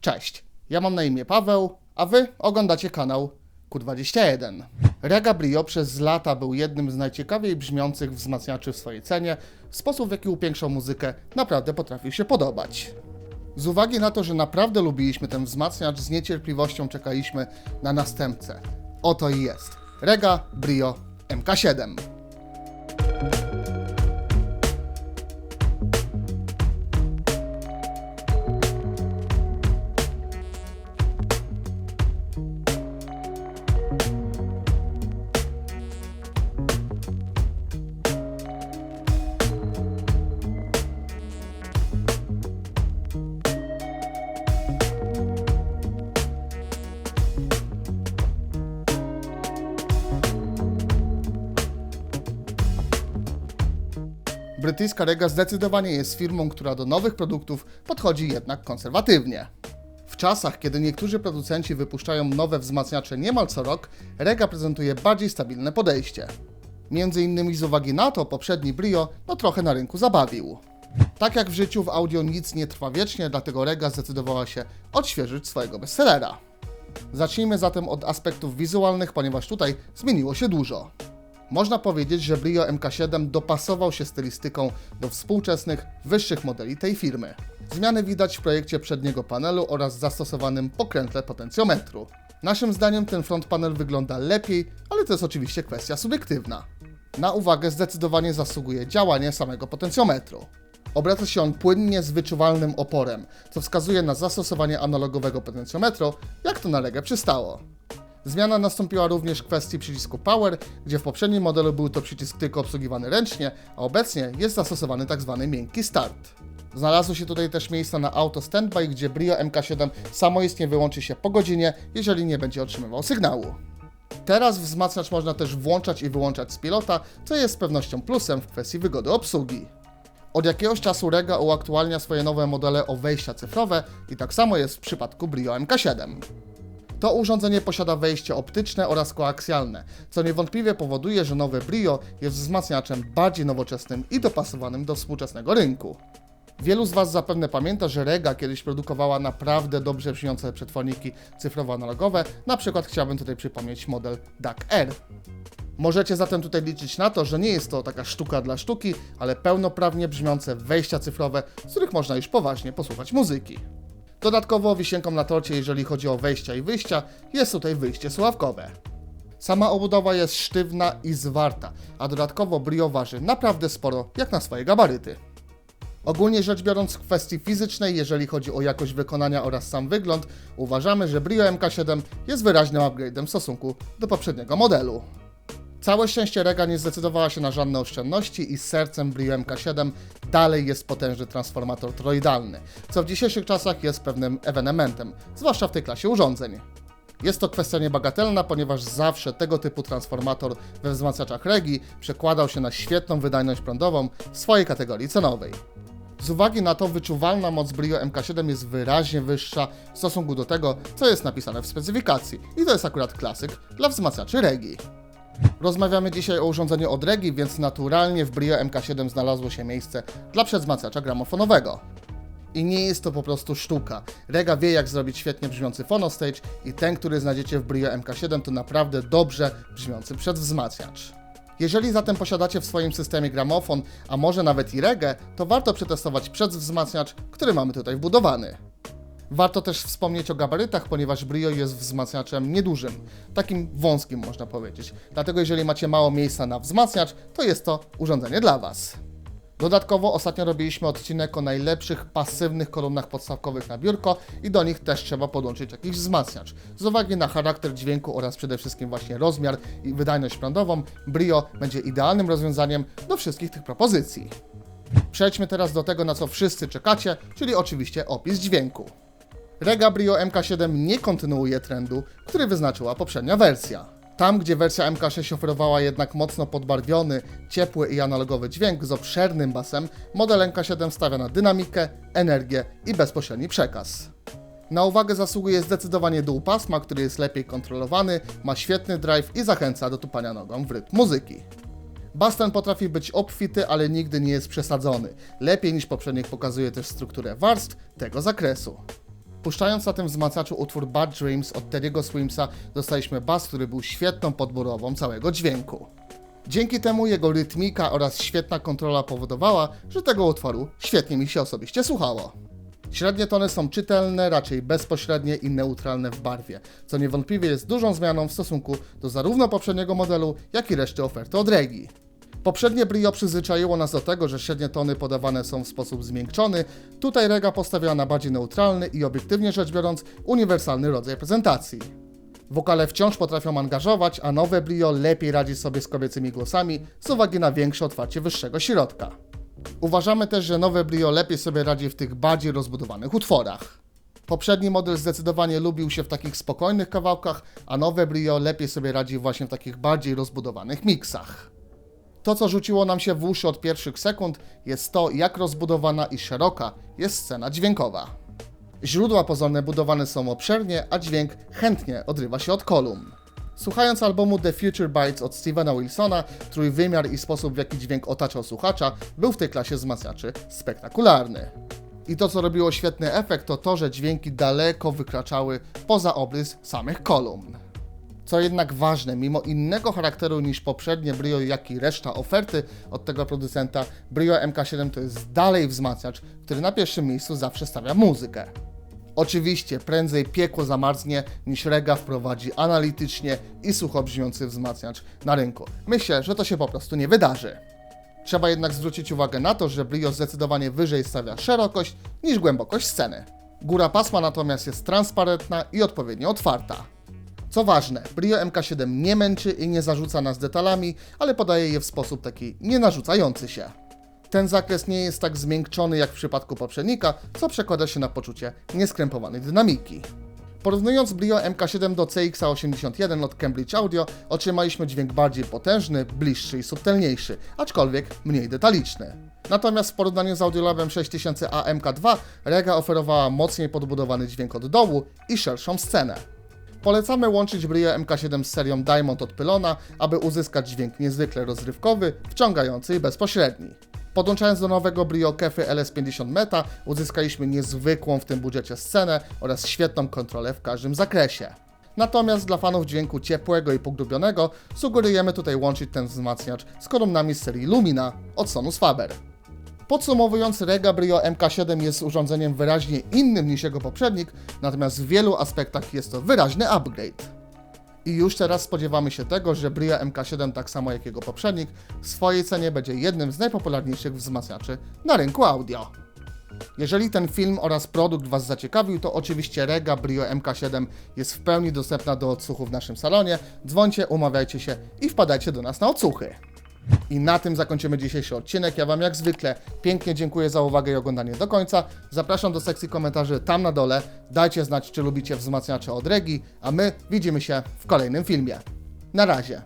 Cześć, ja mam na imię Paweł, a wy oglądacie kanał Q21. Rega Brio przez lata był jednym z najciekawiej brzmiących wzmacniaczy w swojej cenie. Sposób w jaki upiększał muzykę naprawdę potrafił się podobać. Z uwagi na to, że naprawdę lubiliśmy ten wzmacniacz, z niecierpliwością czekaliśmy na następcę. Oto i jest. Rega Brio MK7. Brytyjska Rega zdecydowanie jest firmą, która do nowych produktów podchodzi jednak konserwatywnie. W czasach, kiedy niektórzy producenci wypuszczają nowe wzmacniacze niemal co rok, Rega prezentuje bardziej stabilne podejście. Między innymi z uwagi na to poprzedni Brio no trochę na rynku zabawił. Tak jak w życiu w audio nic nie trwa wiecznie, dlatego Rega zdecydowała się odświeżyć swojego bestsellera. Zacznijmy zatem od aspektów wizualnych, ponieważ tutaj zmieniło się dużo. Można powiedzieć, że Brio MK7 dopasował się stylistyką do współczesnych, wyższych modeli tej firmy. Zmiany widać w projekcie przedniego panelu oraz zastosowanym pokrętle potencjometru. Naszym zdaniem ten front panel wygląda lepiej, ale to jest oczywiście kwestia subiektywna. Na uwagę zdecydowanie zasługuje działanie samego potencjometru. Obraca się on płynnie z wyczuwalnym oporem, co wskazuje na zastosowanie analogowego potencjometru, jak to na Legę przystało. Zmiana nastąpiła również w kwestii przycisku Power, gdzie w poprzednim modelu był to przycisk tylko obsługiwany ręcznie, a obecnie jest zastosowany tzw. miękki start. Znalazło się tutaj też miejsce na auto standby, gdzie Brio MK7 samoistnie wyłączy się po godzinie, jeżeli nie będzie otrzymywał sygnału. Teraz wzmacniacz można też włączać i wyłączać z pilota, co jest z pewnością plusem w kwestii wygody obsługi. Od jakiegoś czasu Rega uaktualnia swoje nowe modele o wejścia cyfrowe i tak samo jest w przypadku Brio MK7. To urządzenie posiada wejście optyczne oraz koaksjalne, co niewątpliwie powoduje, że nowe Brio jest wzmacniaczem bardziej nowoczesnym i dopasowanym do współczesnego rynku. Wielu z Was zapewne pamięta, że Rega kiedyś produkowała naprawdę dobrze brzmiące przetworniki cyfrowo-analogowe, na przykład chciałbym tutaj przypomnieć model DAC R. Możecie zatem tutaj liczyć na to, że nie jest to taka sztuka dla sztuki, ale pełnoprawnie brzmiące wejścia cyfrowe, z których można już poważnie posłuchać muzyki. Dodatkowo wisienką na torcie, jeżeli chodzi o wejścia i wyjścia, jest tutaj wyjście słuchawkowe. Sama obudowa jest sztywna i zwarta, a dodatkowo Brio waży naprawdę sporo, jak na swoje gabaryty. Ogólnie rzecz biorąc, w kwestii fizycznej, jeżeli chodzi o jakość wykonania oraz sam wygląd, uważamy, że Brio MK7 jest wyraźnym upgrade'em w stosunku do poprzedniego modelu. Całe szczęście Rega nie zdecydowała się na żadne oszczędności i sercem Brio MK7 dalej jest potężny transformator toroidalny, co w dzisiejszych czasach jest pewnym ewenementem, zwłaszcza w tej klasie urządzeń. Jest to kwestia niebagatelna, ponieważ zawsze tego typu transformator we wzmacniaczach Regi przekładał się na świetną wydajność prądową w swojej kategorii cenowej. Z uwagi na to wyczuwalna moc Brio MK7 jest wyraźnie wyższa w stosunku do tego, co jest napisane w specyfikacji i to jest akurat klasyk dla wzmacniaczy Regi. Rozmawiamy dzisiaj o urządzeniu od Regi, więc naturalnie w Brio MK7 znalazło się miejsce dla przedzmacniacza gramofonowego. I nie jest to po prostu sztuka. Rega wie jak zrobić świetnie brzmiący phonostage i ten, który znajdziecie w Brio MK7 to naprawdę dobrze brzmiący przedwzmacniacz. Jeżeli zatem posiadacie w swoim systemie gramofon, a może nawet i regę, to warto przetestować przedwzmacniacz, który mamy tutaj wbudowany. Warto też wspomnieć o gabarytach, ponieważ Brio jest wzmacniaczem niedużym, takim wąskim można powiedzieć. Dlatego jeżeli macie mało miejsca na wzmacniacz, to jest to urządzenie dla Was. Dodatkowo ostatnio robiliśmy odcinek o najlepszych pasywnych kolumnach podstawkowych na biurko i do nich też trzeba podłączyć jakiś wzmacniacz. Z uwagi na charakter dźwięku oraz przede wszystkim właśnie rozmiar i wydajność prądową, Brio będzie idealnym rozwiązaniem do wszystkich tych propozycji. Przejdźmy teraz do tego, na co wszyscy czekacie, czyli oczywiście opis dźwięku. Rega Brio MK7 nie kontynuuje trendu, który wyznaczyła poprzednia wersja. Tam, gdzie wersja MK6 oferowała jednak mocno podbarwiony, ciepły i analogowy dźwięk z obszernym basem, model MK7 stawia na dynamikę, energię i bezpośredni przekaz. Na uwagę zasługuje zdecydowanie dół pasma, który jest lepiej kontrolowany, ma świetny drive i zachęca do tupania nogą w rytm muzyki. Bas ten potrafi być obfity, ale nigdy nie jest przesadzony. Lepiej niż poprzednich pokazuje też strukturę warstw tego zakresu. Puszczając na tym wzmacniaczu utwór Bad Dreams od Terry'ego Swimsa, dostaliśmy bas, który był świetną podmurową całego dźwięku. Dzięki temu jego rytmika oraz świetna kontrola powodowała, że tego utworu świetnie mi się osobiście słuchało. Średnie tony są czytelne, raczej bezpośrednie i neutralne w barwie, co niewątpliwie jest dużą zmianą w stosunku do zarówno poprzedniego modelu, jak i reszty oferty od Regi. Poprzednie Brio przyzwyczaiło nas do tego, że średnie tony podawane są w sposób zmiękczony, tutaj Rega postawiła na bardziej neutralny i obiektywnie rzecz biorąc uniwersalny rodzaj prezentacji. Wokale wciąż potrafią angażować, a nowe Brio lepiej radzi sobie z kobiecymi głosami z uwagi na większe otwarcie wyższego środka. Uważamy też, że nowe Brio lepiej sobie radzi w tych bardziej rozbudowanych utworach. Poprzedni model zdecydowanie lubił się w takich spokojnych kawałkach, a nowe Brio lepiej sobie radzi właśnie w takich bardziej rozbudowanych miksach. To, co rzuciło nam się w uszy od pierwszych sekund, jest to, jak rozbudowana i szeroka jest scena dźwiękowa. Źródła pozorne budowane są obszernie, a dźwięk chętnie odrywa się od kolumn. Słuchając albumu The Future Bites od Stevena Wilsona, trójwymiar i sposób w jaki dźwięk otaczał słuchacza był w tej klasie wzmacniaczy spektakularny. I to, co robiło świetny efekt, to to, że dźwięki daleko wykraczały poza obrys samych kolumn. Co jednak ważne, mimo innego charakteru niż poprzednie Brio, jak i reszta oferty od tego producenta, Brio MK7 to jest dalej wzmacniacz, który na pierwszym miejscu zawsze stawia muzykę. Oczywiście prędzej piekło zamarznie niż Rega wprowadzi analitycznie i sucho brzmiący wzmacniacz na rynku. Myślę, że to się po prostu nie wydarzy. Trzeba jednak zwrócić uwagę na to, że Brio zdecydowanie wyżej stawia szerokość niż głębokość sceny. Góra pasma natomiast jest transparentna i odpowiednio otwarta. Co ważne, Brio MK7 nie męczy i nie zarzuca nas detalami, ale podaje je w sposób taki nienarzucający się. Ten zakres nie jest tak zmiękczony jak w przypadku poprzednika, co przekłada się na poczucie nieskrępowanej dynamiki. Porównując Brio MK7 do CX81 od Cambridge Audio, otrzymaliśmy dźwięk bardziej potężny, bliższy i subtelniejszy, aczkolwiek mniej detaliczny. Natomiast w porównaniu z Audiolabem 6000A MK2, Rega oferowała mocniej podbudowany dźwięk od dołu i szerszą scenę. Polecamy łączyć Brio MK7 z serią Diamond od Pylona, aby uzyskać dźwięk niezwykle rozrywkowy, wciągający i bezpośredni. Podłączając do nowego Brio Kefy LS50 Meta, uzyskaliśmy niezwykłą w tym budżecie scenę oraz świetną kontrolę w każdym zakresie. Natomiast dla fanów dźwięku ciepłego i pogłębionego sugerujemy tutaj łączyć ten wzmacniacz z kolumnami z serii Lumina od Sonus Faber. Podsumowując, Rega Brio MK7 jest urządzeniem wyraźnie innym niż jego poprzednik, natomiast w wielu aspektach jest to wyraźny upgrade. I już teraz spodziewamy się tego, że Brio MK7, tak samo jak jego poprzednik, w swojej cenie będzie jednym z najpopularniejszych wzmacniaczy na rynku audio. Jeżeli ten film oraz produkt Was zaciekawił, to oczywiście Rega Brio MK7 jest w pełni dostępna do odsłuchu w naszym salonie. Dzwońcie, umawiajcie się i wpadajcie do nas na odsłuchy. I na tym zakończymy dzisiejszy odcinek. Ja Wam jak zwykle pięknie dziękuję za uwagę i oglądanie do końca. Zapraszam do sekcji komentarzy tam na dole. Dajcie znać, czy lubicie wzmacniacze od Regi, a my widzimy się w kolejnym filmie. Na razie.